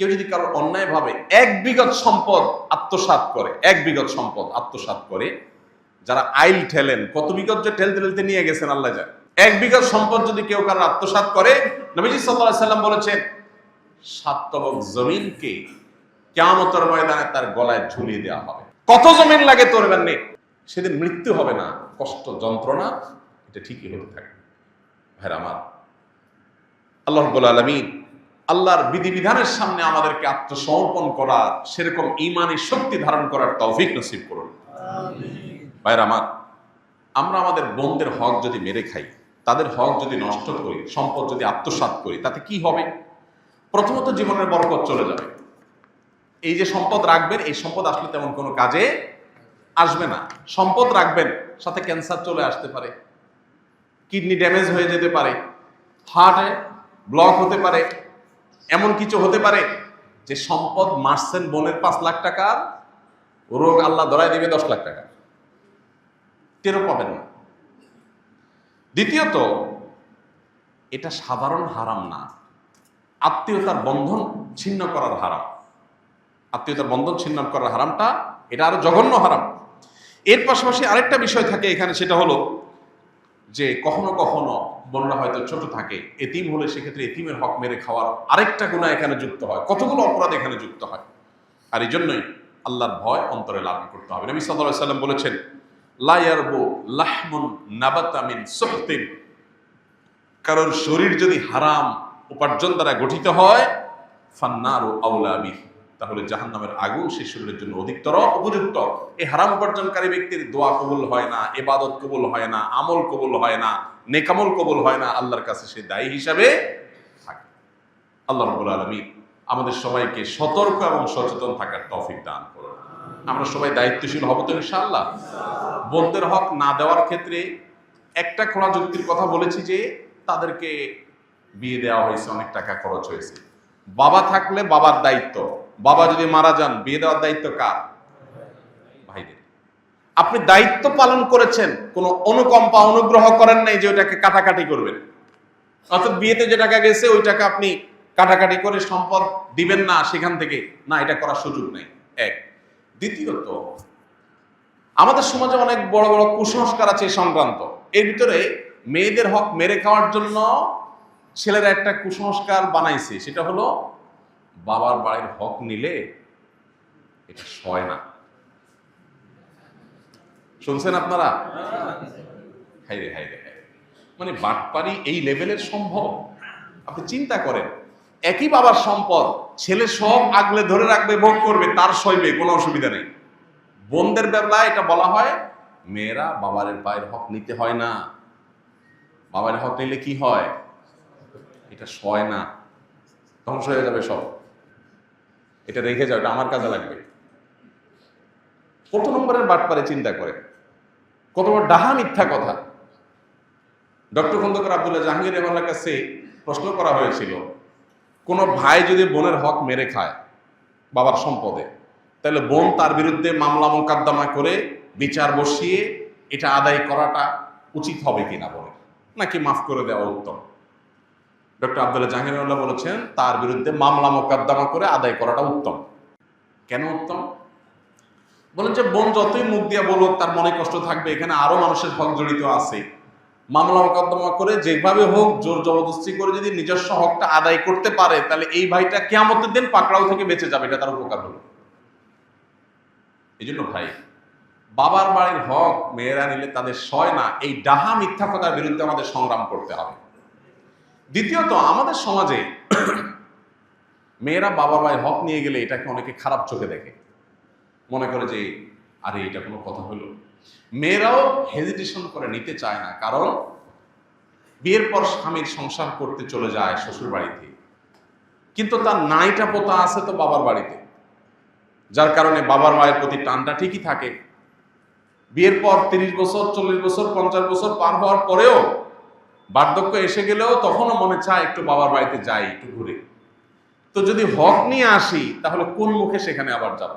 কেউ যদি কারও অন্যায় ভাবে, এক বিগত সম্পদ আত্মসাৎ করে, এক বিগত সম্পদ আত্মসাৎ করে, যারা আইল ঠেলেন, কত বিগত যে ঠেলতে ঠেলতে নিয়ে গেছেন, আল্লাহ জান। এক বিগত সম্পদ যদি কেউ কারও আত্মসাৎ করে, নবীজি সাল্লাল্লাহু সাল্লাম বলেছেন সাত তবক জমিনকে কেমতের ময়দানে তার গলায় ঝুলিয়ে দেওয়া হবে। কত জমিন লাগে তোর নেই সেদিন মৃত্যু হবে না, কষ্ট যন্ত্রণা, এটা ঠিকই হতে থাকে ভাইরা আমার, আল্লাহ আলমিন আল্লাহর বিধিবিধানের সামনে আমাদেরকে আত্মসমর্পণ করার সেরকম ইমানি শক্তি ধারণ করার তৌফিক নসিব করুন। ভাইরা আমার আমরা আমাদের বোনদের হক যদি মেরে খাই তাদের হক যদি নষ্ট করি সম্পদ যদি আত্মসাৎ করি তাতে কি হবে? প্রথমত জীবনের বরকত চলে যাবে। এই যে সম্পদ রাখবেন এই সম্পদ আসলে তেমন কোনো কাজে আসবে না। সম্পদ রাখবেন সাথে ক্যান্সার চলে আসতে পারে কিডনি ড্যামেজ হয়ে যেতে পারে হার্টে ব্লক হতে পারে এমন কিছু হতে পারে যে সম্পদ মারছেন বোনের পাঁচ লাখ টাকার রোগ আল্লাহ ধরায় দিবে দশ লাখ টাকা। টেরও পাবেন না। দ্বিতীয়ত, এটা সাধারণ হারাম না। আত্মীয়তার বন্ধন ছিন্ন করার হারাম। আত্মীয়তার বন্ধন ছিন্ন করার হারামটা, এটা আরও জঘন্য হারাম। এর পাশাপাশি আরেকটা বিষয় থাকে এখানে, সেটা হলো যে কখনো কখনো বোনরা হয়তো ছোট থাকে, এতিম হলে সেক্ষেত্রে এতিমের হক মেরে খাওয়ার আরেকটা গুণা এখানে যুক্ত হয়। কতগুলো অপরাধ এখানে যুক্ত হয়? আর এই জন্যই আল্লাহর ভয় অন্তরে লাভ করতে হবে। নবী আলাইহি সাল্লাম বলেছেন, লা ইয়ারবু লাহমুন নাবাতা মিন সুহতিন। কারোর শরীর যদি হারাম উপার্জন দ্বারা গঠিত হয়, ফান্নারু আউলা তাহলে জাহান্নামের আগুন সেই শরীরের জন্য অধিকতর উপযুক্ত। এই হারাম উপার্জনকারী ব্যক্তির দোয়া কবুল হয় না এবাদত কবুল হয় না, আমল কবুল হয় না নেকামল কবুল হয় না, আল্লাহর কাছে সে দায়ী হিসাবে থাকে। আল্লাহ রবুল আলমী আমাদের সবাইকে সতর্ক এবং সচেতন থাকার তৌফিক দান করুন। আমরা সবাই দায়িত্বশীল হব তো ইনশাআল্লাহ। বোনদের হক না দেওয়ার ক্ষেত্রে একটা খোলা যুক্তির কথা বলেছি যে, তাদেরকে বিয়ে দেওয়া হয়েছে, অনেক টাকা খরচ হয়েছে। বাবা থাকলে বাবার দায়িত্ব। বাবা যদি মারা যান, বিয়ে দেওয়ার দায়িত্ব কার? ভাইদের। আপনি দায়িত্ব পালন করেছেন, কোনো অনুকম্পা অনুগ্রহ করেন নাই যে ওইটাকে কাটাকাটি করবেন। অর্থাৎ বিয়েতে যে টাকা গেছে, ওই টাকা আপনি কাটাকাটি করে সম্পদ দিবেন না সেখান থেকে। না, এটা করার সুযোগ নেই। এক। দ্বিতীয়ত, আমাদের সমাজে অনেক বড় বড় কুসংস্কার আছে সংক্রান্ত। এর ভিতরে মেয়েদের হক মেরে খাওয়ার জন্য ছেলেরা একটা কুসংস্কার বানাইছে। সেটা হলো বাবার বাড়ির হক নিলে এটা সয় না। শুনছেন আপনারা? হাইরে হাইরে মানে বাটপারি এই লেভেলের সম্ভব? আপনি চিন্তা করেন, একই বাবার সম্পদ, ছেলে সব আগলে ধরে রাখবে, ভোগ করবে, তার সইবে, কোনো অসুবিধা নেই। বোনদের বেলায় এটা বলা হয়, মেয়েরা বাবারের পায়ের হক নিতে হয় না। বাবার হক নিলে কি হয়? এটা সয় না। ধ্বংস হয়ে যাবে সব। এটা রেখে যাও, এটা আমার কাজে লাগবে। কত নম্বরের বাটপারে চিন্তা করে? কত বড় ডাহা মিথ্যা কথা। ডক্টর খন্দকার আব্দুল্লাহ জাহাঙ্গীর রহমানের কাছে প্রশ্ন করা হয়েছিল, কোনো ভাই যদি বোনের হক মেরে খায় বাবার সম্পদে, তাহলে বোন তার বিরুদ্ধে মামলা মোকদ্দমা করে বিচার বসিয়ে এটা আদায় করাটা উচিত হবে কিনা বলে? নাকি মাফ করে দেওয়া উত্তম? ডক্টর আব্দুল্লাহ জাহাঙ্গীরুল্লাহ বলেছেন, তার বিরুদ্ধে মামলা মোকদ্দমা করে আদায় করাটা উত্তম। কেন উত্তম? বলেন যে বোন যতই মুখ দিয়ে বলুক, তার মনে কষ্ট থাকবে। এখানে আরও মানুষের হক জড়িত আছে। মামলা মোকদ্দমা করে যেভাবে হোক, জোর জবরদস্তি করে যদি নিজস্ব হকটা আদায় করতে পারে, তাহলে এই ভাইটা কেয়ামতের দিন পাকড়াও থেকে বেঁচে যাবে, এটা তার উপকার হলো। এই জন্য ভাই, বাবার বাড়ির হক মেয়েরা নিলে তাদের সয় না, এই ডাহা মিথ্যা কথার বিরুদ্ধে আমাদের সংগ্রাম করতে হবে। দ্বিতীয়ত, আমাদের সমাজে মেয়েরা বাবার বাড়ির হক নিয়ে গেলে এটাকে অনেকে খারাপ চোখে দেখে। মনে করে যে, আরে, এটা কোনো কথা হলো। মেয়েরাও হেজিটেশন করে নিতে চায় না, কারণ বিয়ের পর স্বামীর সংসার করতে চলে যায় শ্বশুর বাড়িতে কিন্তু তার নাইটা পোতা আছে তো বাবার বাড়িতে। যার কারণে বাবার মায়ের প্রতি টানটা ঠিকই থাকে। বিয়ের পর তিরিশ বছর, চল্লিশ বছর, পঞ্চাশ বছর পার হওয়ার পরেও বার্ধক্য এসে গেলেও তখনও মনে চায় একটু বাবার বাড়িতে যাই, একটু ঘুরে। তো যদি হক নিয়ে আসি, তাহলে কোন মুখে সেখানে আবার যাব?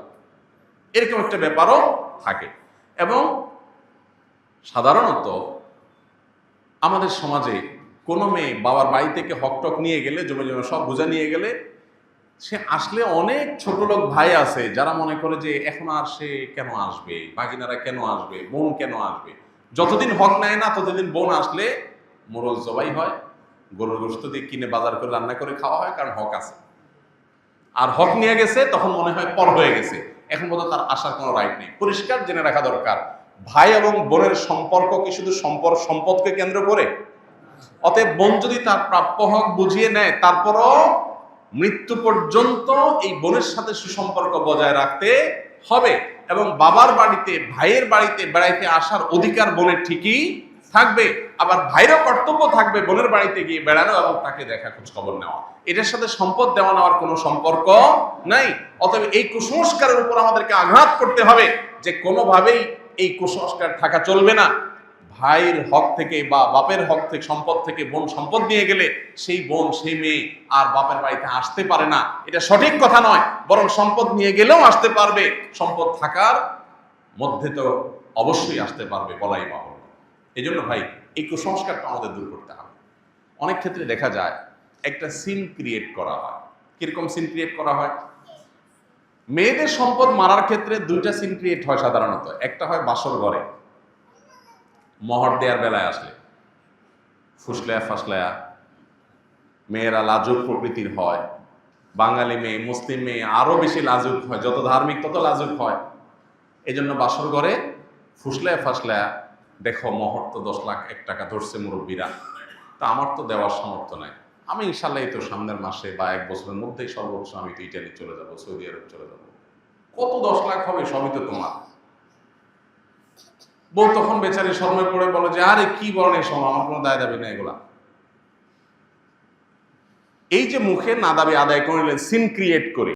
এরকম একটা ব্যাপারও থাকে। এবং সাধারণত আমাদের সমাজে কোনো মেয়ে বাবার বাড়ি থেকে হক টক নিয়ে গেলে, জমে জমে সব বোঝা নিয়ে গেলে, সে আসলে অনেক ছোট লোক ভাই আছে, যারা মনে করে যে এখন আর সে কেন আসবে, বাগিনারা কেন আসবে, বোন কেন আসবে? যতদিন হক নেয় না, ততদিন বোন আসলে মোরল জবাই হয়, গরুর গোস্ত দিয়ে কিনে বাজার করে রান্না করে খাওয়া হয়, কারণ হক আছে। আর হক নিয়ে গেছে, তখন মনে হয় পর হয়ে গেছে। এখন পর্যন্ত তার আসার কোনো রাইট নেই। পরিষ্কার জেনে রাখা দরকার। ভাই এবং বোনের সম্পর্ক কি শুধু সম্পর্ক সম্পদকে কেন্দ্র করে? অতএব বোন যদি তার প্রাপ্য হক বুঝিয়ে নেয়, তারপরও মৃত্যু পর্যন্ত এই বোনের সাথে সুসম্পর্ক বজায় রাখতে হবে। এবং বাবার বাড়িতে, ভাইয়ের বাড়িতে বেড়াইতে আসার অধিকার বোনের ঠিকই থাকবে, আবার ভাইরও কর্তব্য থাকবে বোনের বাড়িতে গিয়ে বেড়ানো এবং তাকে দেখা খোঁজ খবর নেওয়া। এটার সাথে সম্পদ দেওয়া নেওয়ার কোনো সম্পর্ক নাই। অতএব এই কুসংস্কারের উপর আমাদেরকে আঘাত করতে হবে যে কোনোভাবেই এই কুসংস্কার থাকা চলবে না। ভাইয়ের হক থেকে বা বাপের হক থেকে, সম্পদ থেকে বোন সম্পদ নিয়ে গেলে সেই বোন, সেই মেয়ে আর বাপের বাড়িতে আসতে পারে না। এটা সঠিক কথা নয়, বরং সম্পদ নিয়ে গেলেও আসতে পারবে। সম্পদ থাকার মধ্যে তো অবশ্যই আসতে পারবে বলাই বাহল এই জন্য ভাই, এই কুসংস্কারটা আমাদের দূর করতে হবে। অনেক ক্ষেত্রে দেখা যায়, একটা সিন ক্রিয়েট করা হয়। কীরকম সিন ক্রিয়েট করা হয়? মেয়েদের সম্পদ মারার ক্ষেত্রে দুইটা সিন ক্রিয়েট হয় সাধারণত। একটা হয় বাসর ঘরে। মহর দেওয়ার বেলায় আসলে। ফুসলায়া ফাসলায়া। মেয়েরা লাজুক প্রকৃতির হয়। বাঙালি মেয়ে, মুসলিম মেয়ে আরও বেশি লাজুক হয়। যত ধার্মিক তত লাজুক হয়। এজন্য জন্য বাসর ঘরে ফুসলায়া ফাসলায়া দেখো মহর তো দশ লাখ এক টাকা ধরছে মুরব্বীরা। তা আমার তো দেওয়ার সামর্থ্য নাই। আমি ইনশাল্লাহ তো সামনের মাসে বা এক বছরের মধ্যেই সর্বোচ্চ আমি তো ইটালি চলে যাব, সৌদি আরব চলে যাব। কত দশ লাখ হবে সবই তো তোমার। বউ তখন বেচারি শর্মে পড়ে বলে যে, আরে, কি বলেন এই সময় আমার কোনো দায় দাবি না এগুলা। এই যে মুখে না দাবি আদায় করিলেন সিন ক্রিয়েট করে।